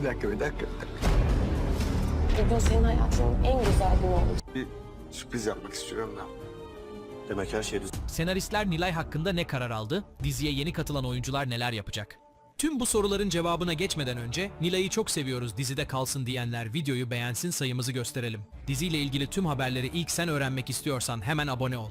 bir dakika bir dakika. Bugün senin hayatının en güzel günü olacak. Bir sürpriz yapmak istiyorum da. Demek her şey düz. Senaristler Nilay hakkında ne karar aldı? Diziye yeni katılan oyuncular neler yapacak? Tüm bu soruların cevabına geçmeden önce Nilay'ı çok seviyoruz dizide kalsın diyenler videoyu beğensin sayımızı gösterelim. Diziyle ilgili tüm haberleri ilk sen öğrenmek istiyorsan hemen abone ol.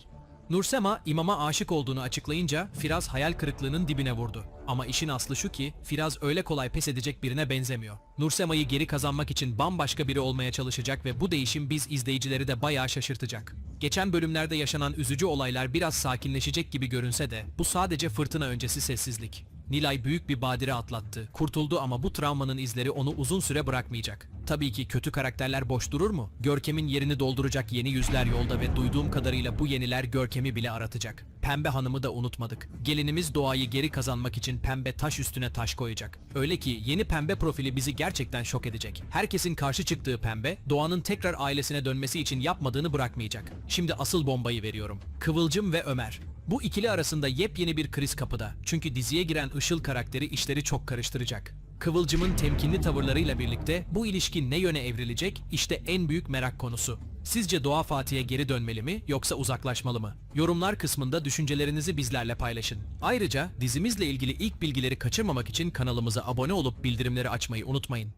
Nursema imama aşık olduğunu açıklayınca Firaz hayal kırıklığının dibine vurdu. Ama işin aslı şu ki Firaz öyle kolay pes edecek birine benzemiyor. Nursema'yı geri kazanmak için bambaşka biri olmaya çalışacak ve bu değişim biz izleyicileri de bayağı şaşırtacak. Geçen bölümlerde yaşanan üzücü olaylar biraz sakinleşecek gibi görünse de bu sadece fırtına öncesi sessizlik. Nilay büyük bir badire atlattı. Kurtuldu ama bu travmanın izleri onu uzun süre bırakmayacak. Tabii ki kötü karakterler boş durur mu? Görkem'in yerini dolduracak yeni yüzler yolda ve duyduğum kadarıyla bu yeniler Görkem'i bile aratacak. Pembe Hanım'ı da unutmadık. Gelinimiz doğayı geri kazanmak için pembe taş üstüne taş koyacak. Öyle ki yeni pembe profili bizi gerçekten şok edecek. Herkesin karşı çıktığı pembe, doğanın tekrar ailesine dönmesi için yapmadığını bırakmayacak. Şimdi asıl bombayı veriyorum. Kıvılcım ve Ömer. Bu ikili arasında yepyeni bir kriz kapıda. Çünkü diziye giren Işıl karakteri işleri çok karıştıracak. Kıvılcım'ın temkinli tavırlarıyla birlikte bu ilişki ne yöne evrilecek işte en büyük merak konusu. Sizce Doğa Fatih'e geri dönmeli mi yoksa uzaklaşmalı mı? Yorumlar kısmında düşüncelerinizi bizlerle paylaşın. Ayrıca dizimizle ilgili ilk bilgileri kaçırmamak için kanalımıza abone olup bildirimleri açmayı unutmayın.